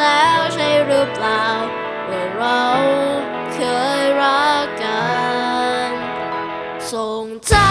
แล้วใช่หรือเปล่าว่าเราเคยรักกันส่งใจ